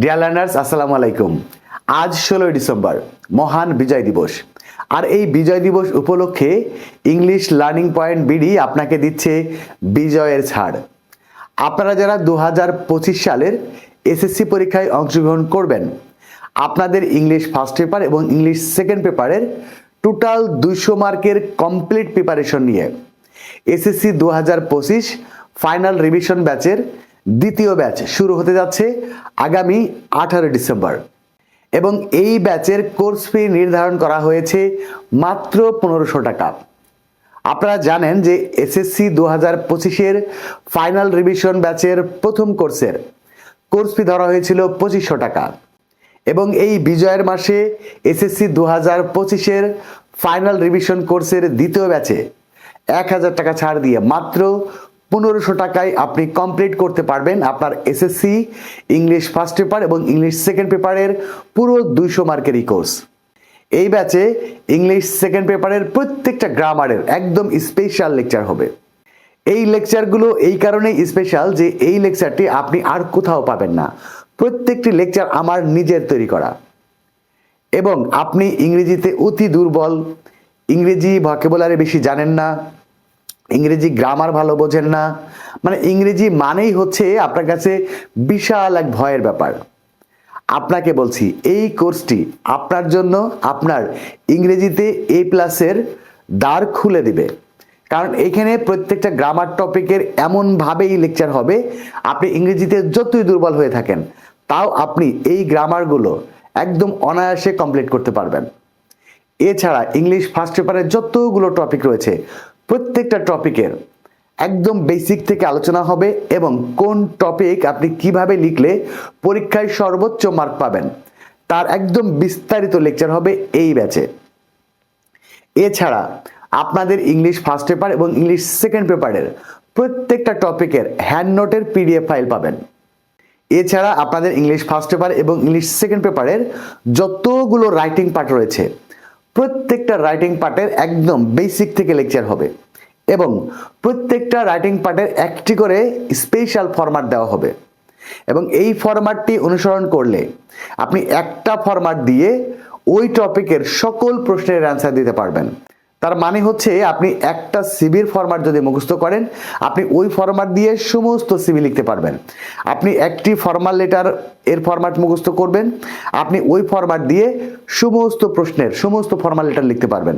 Dear learners আসসালামু আলাইকুম। আজ ষোলোই ডিসেম্বর, মহান বিজয় দিবস। আর এই বিজয় দিবস উপলক্ষে ইংলিশ লার্নিং পয়েন্ট বিডি আপনাকে দিচ্ছে বিজয়ের ছাড়। আপনারা যারা দু হাজার পঁচিশ সালের এসএসসি পরীক্ষায় অংশগ্রহণ করবেন, আপনাদের ইংলিশ ফার্স্ট পেপার এবং ইংলিশ সেকেন্ড পেপারের টোটাল দুইশো মার্কের কমপ্লিট প্রিপারেশন নিয়ে এসএসসি দু হাজার পঁচিশ ফাইনাল রিভিশন ব্যাচের দ্বিতীয় ব্যাচ শুরু হতে যাচ্ছে আগামী আঠারো ডিসেম্বর। এবং এই ব্যাচের কোর্স ফি নির্ধারণ করা হয়েছে মাত্র পনেরোশো টাকা। আপনারা জানেন যে এসএসসি দু হাজার পঁচিশের ফাইনাল রিভিশন ব্যাচের প্রথম কোর্সের কোর্স ফি ধরা হয়েছিল পঁচিশশো টাকা। এবং এই বিজয়ের মাসে এসএসসি দু হাজার পঁচিশের ফাইনাল রিভিশন কোর্সের দ্বিতীয় ব্যাচে এক হাজার টাকা ছাড় দিয়ে মাত্র পনেরোশো টাকায় আপনি কমপ্লিট করতে পারবেন আপনার এসএসসি ইংলিশ ফার্স্ট পেপার এবং ইংলিশ সেকেন্ড পেপারের পুরো দুইশো মার্কেরই কোর্স এই ব্যাচে ইংলিশ সেকেন্ড পেপারের প্রত্যেকটা গ্রামারের একদম স্পেশাল লেকচার হবে। এই লেকচারগুলো এই কারণেই স্পেশাল যে এই লেকচারটি আপনি আর কোথাও পাবেন না। প্রত্যেকটি লেকচার আমার নিজের তৈরি করা। এবং আপনি ইংরেজিতে অতি দুর্বল, ইংরেজি ভকেবুলারি বেশি জানেন না। ইংরেজি গ্রামার ভালো বোঝেন না। মানে ইংরেজি মানেই হচ্ছে আপনার কাছে বিশাল এক ভয়ের ব্যাপার। আপনাকে বলছি, এই কোর্সটি আপনার জন্য আপনার ইংরেজিতে এ প্লাসের দ্বার খুলে দিবে। কারণ এখানে প্রত্যেকটা গ্রামার টপিকের এমনভাবেই লেকচার হবে, আপনি ইংরেজিতে যতই দুর্বল হয়ে থাকেন, তাও আপনি এই গ্রামারগুলো একদম অনায়াসে কমপ্লিট করতে পারবেন। এছাড়া ইংলিশ ফার্স্ট পেপারের যতগুলো টপিক রয়েছে প্রত্যেকটা টপিকের একদম বেসিক থেকে আলোচনা হবে এবং কোন টপিক আপনি কীভাবে লিখলে পরীক্ষায় সর্বোচ্চ মার্ক পাবেন, তার একদম বিস্তারিত লেকচার হবে এই ব্যাচে এছাড়া আপনাদের ইংলিশ ফার্স্ট পেপার এবং ইংলিশ সেকেন্ড পেপারের প্রত্যেকটা টপিকের হ্যান্ড নোটের পিডিএফ ফাইল পাবেন। এছাড়া আপনাদের ইংলিশ ফার্স্ট পেপার এবং ইংলিশ সেকেন্ড পেপারের যতগুলো রাইটিং পার্ট রয়েছে প্রত্যেকটা রাইটিং পার্টের একদম বেসিক থেকে লেকচার হবে এবং প্রত্যেকটা রাইটিং পার্টের একটি করে স্পেশাল ফরম্যাট দেওয়া হবে। এবং এই ফরম্যাটটি অনুসরণ করলে আপনি একটা ফরম্যাট দিয়ে ওই টপিকের সকল প্রশ্নের অ্যান্সার দিতে পারবেন। তার মানে হচ্ছে আপনি একটা সিবির ফরম্যাট যদি মুখস্থ করেন, আপনি ওই ফরম্যাট দিয়ে সমস্ত সিবি লিখতে পারবেন। আপনি একটি ফর্মাল লেটার এর ফরম্যাট মুখস্থ করবেন, আপনি ওই ফরম্যাট দিয়ে সমস্ত প্রশ্নের, সমস্ত ফর্মাল লেটার লিখতে পারবেন।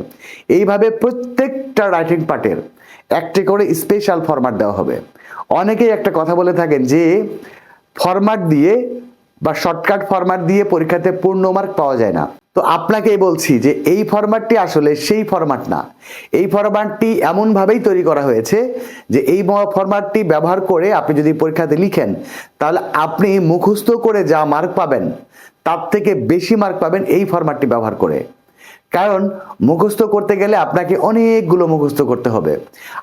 এইভাবে প্রত্যেকটা রাইটিং পার্টের একটি করে স্পেশাল ফরম্যাট দেওয়া হবে। অনেকেই একটা কথা বলে থাকেন যে ফরম্যাট দিয়ে বা শর্টকাট ফরম্যাট দিয়ে পরীক্ষাতে পূর্ণ মার্ক পাওয়া যায় না। তো আপনাকেই বলছি যে এই ফরম্যাটটি আসলে সেই ফরম্যাট না। এই ফরম্যাটটি এমনভাবেই তৈরি করা হয়েছে যে এই ফরম্যাটটি ব্যবহার করে আপনি যদি পরীক্ষাতে লিখেন, তাহলে আপনি মুখস্থ করে যা মার্ক পাবেন, তার থেকে বেশি মার্ক পাবেন এই ফরম্যাটটি ব্যবহার করে। কারণ মুখস্থ করতে গেলে আপনাকে অনেকগুলো মুখস্থ করতে হবে।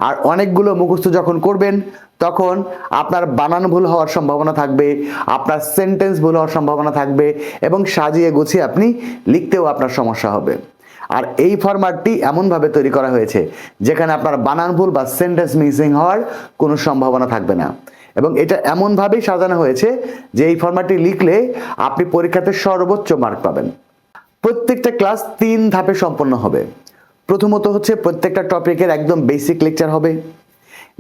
আর অনেকগুলো মুখস্থ যখন করবেন, তখন আপনার বানান ভুল হওয়ার সম্ভাবনা থাকবে, আপনার সেন্টেন্স ভুল হওয়ার সম্ভাবনা থাকবে এবং সাজিয়ে গুছিয়ে আপনি লিখতেও আপনার সমস্যা হবে। আর এই ফরম্যাটটি এমনভাবে তৈরি করা হয়েছে, যেখানে আপনার বানান ভুল বা সেন্টেন্স মিসিং হওয়ার কোনো সম্ভাবনা থাকবে না। এবং এটা এমনভাবেই সাজানো হয়েছে যে এই ফরম্যাটটি লিখলে আপনি পরীক্ষাতে সর্বোচ্চ মার্ক পাবেন। প্রত্যেকটা ক্লাস তিন ধাপে সম্পন্ন হবে। প্রথমত হচ্ছে প্রত্যেকটা টপিকের একদম বেসিক লেকচার হবে।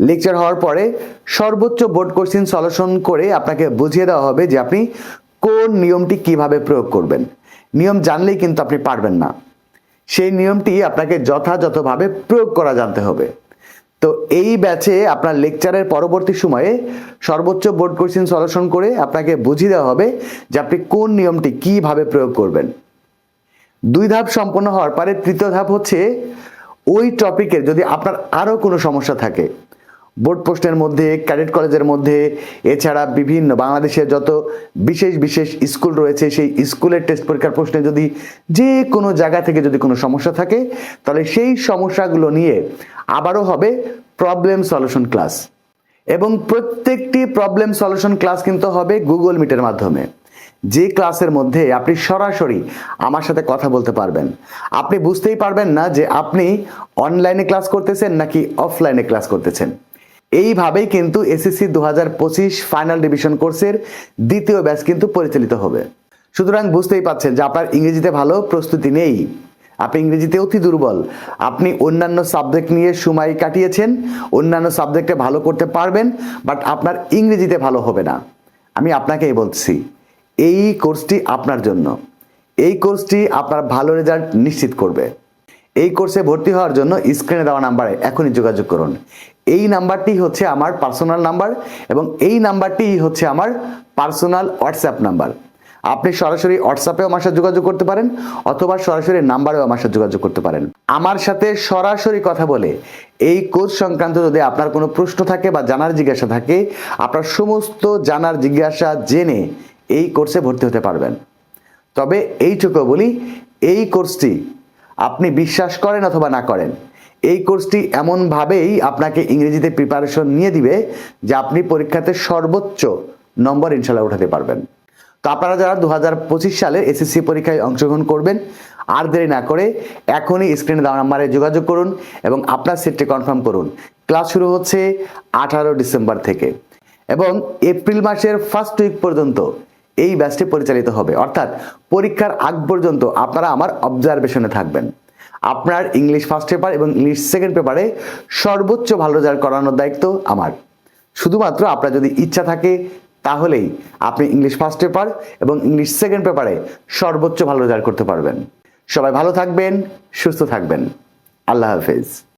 লেকচার হওয়ার পরে সর্বোচ্চ বোর্ড কোশ্চিন সলিউশন করে আপনাকে বুঝিয়ে দেওয়া হবে যে আপনি কোন নিয়মটি কীভাবে প্রয়োগ করবেন। নিয়ম জানলেই কিন্তু আপনি পারবেন না। সেই নিয়মটি আপনাকে যথাযথভাবে প্রয়োগ করা জানতে হবে। তো এই ব্যাচে আপনার লেকচারের পরবর্তী সময়ে সর্বোচ্চ বোর্ড কোশ্চিন সলিউশন করে আপনাকে বুঝিয়ে দেওয়া হবে যে আপনি কোন নিয়মটি কীভাবে প্রয়োগ করবেন। দুই ধাপ সম্পন্ন হওয়ার পরে তৃতীয় ধাপ হচ্ছে ওই টপিকের যদি আপনার আরও কোনো সমস্যা থাকে বোর্ড পোস্টের মধ্যে ক্যাডেট কলেজের মধ্যে, এছাড়া বিভিন্ন বাংলাদেশের যত বিশেষ বিশেষ স্কুল রয়েছে, সেই স্কুলের টেস্ট পরীক্ষার প্রশ্নে যদি যে কোনো জায়গা থেকে যদি কোনো সমস্যা থাকে, তাহলে সেই সমস্যাগুলো নিয়ে আবারও হবে প্রবলেম সলিউশন ক্লাস এবং প্রত্যেকটি প্রবলেম সলিউশন ক্লাস কিন্তু হবে গুগল মিটের মাধ্যমে। যে ক্লাসের মধ্যে আপনি সরাসরি আমার সাথে কথা বলতে পারবেন। আপনি বুঝতেই পারবেন না যে আপনি অনলাইনে ক্লাস করতেছেন নাকি অফলাইনে ক্লাস করতেছেন। এইভাবেই কিন্তু এসএসসি দু হাজার পঁচিশ ফাইনাল ডিভিশন কোর্সের দ্বিতীয় ব্যাচ কিন্তু পরিচালিত হবে। সুতরাং বুঝতেই পাচ্ছেন যে আপনার ইংরেজিতে ভালো প্রস্তুতি নেই। আপনি ইংরেজিতে অতি দুর্বল। আপনি অন্যান্য সাবজেক্ট নিয়ে সময় কাটিয়েছেন, অন্যান্য সাবজেক্টে ভালো করতে পারবেন, বাট আপনার ইংরেজিতে ভালো হবে না। আমি আপনাকেই বলছি। এই কোর্সটি আপনার জন্য। এই কোর্সটি আপনার ভালো রেজাল্ট নিশ্চিত করবে। এই কোর্সে ভর্তি হওয়ার জন্য স্ক্রিনে দেওয়া নাম্বারে এখনই যোগাযোগ করুন। এই নাম্বারটি হচ্ছে আমার পার্সোনাল নাম্বার এবং এই নাম্বারটি হচ্ছে আমার পার্সোনাল হোয়াটসঅ্যাপ নাম্বার আপনি সরাসরি হোয়াটসঅ্যাপেও আমার সাথে যোগাযোগ করতে পারেন অথবা সরাসরি নাম্বারেও আমার সাথে যোগাযোগ করতে পারেন। আমার সাথে সরাসরি কথা বলে এই কোর্স সংক্রান্ত যদি আপনার কোনো প্রশ্ন থাকে বা জানার জিজ্ঞাসা থাকে, আপনার সমস্ত জানার জিজ্ঞাসা জেনে এই কোর্সে ভর্তি হতে পারবেন। তবে এইটুকু বলি, এই কোর্সটি আপনি বিশ্বাস করেন অথবা না করেন, এই কোর্সটি এমনভাবেই আপনাকে ইংরেজিতে প্রিপারেশন নিয়ে দিবে যে আপনি পরীক্ষাতে সর্বোচ্চ নম্বর ইনশাল্লাহ উঠাতে পারবেন। তো আপনারা যারা দু হাজার পঁচিশ সালে এসএসসি পরীক্ষায় অংশগ্রহণ করবেন, আর দেরি না করে এখনই স্ক্রিনে দেওয়া নাম্বারে যোগাযোগ করুন এবং আপনার সিটটি কনফার্ম করুন। ক্লাস শুরু হচ্ছে আঠারো ডিসেম্বর থেকে এবং এপ্রিল মাসের ফার্স্ট উইক পর্যন্ত এই ব্যাচটি পরিচালিত হবে। অর্থাৎ পরীক্ষার আগ পর্যন্ত আপনারা আমার অবজারভেশনে থাকবেন। আপনার ইংলিশ ফার্স্ট পেপার এবং ইংলিশ সেকেন্ড পেপারে সর্বোচ্চ ভালো রেজাল্ট করানোর দায়িত্ব আমার। শুধুমাত্র আপনার যদি ইচ্ছা থাকে, তাহলেই আপনি ইংলিশ ফার্স্ট পেপার এবং ইংলিশ সেকেন্ড পেপারে সর্বোচ্চ ভালো রেজাল্ট করতে পারবেন। সবাই ভালো থাকবেন, সুস্থ থাকবেন। আল্লাহ হাফেজ।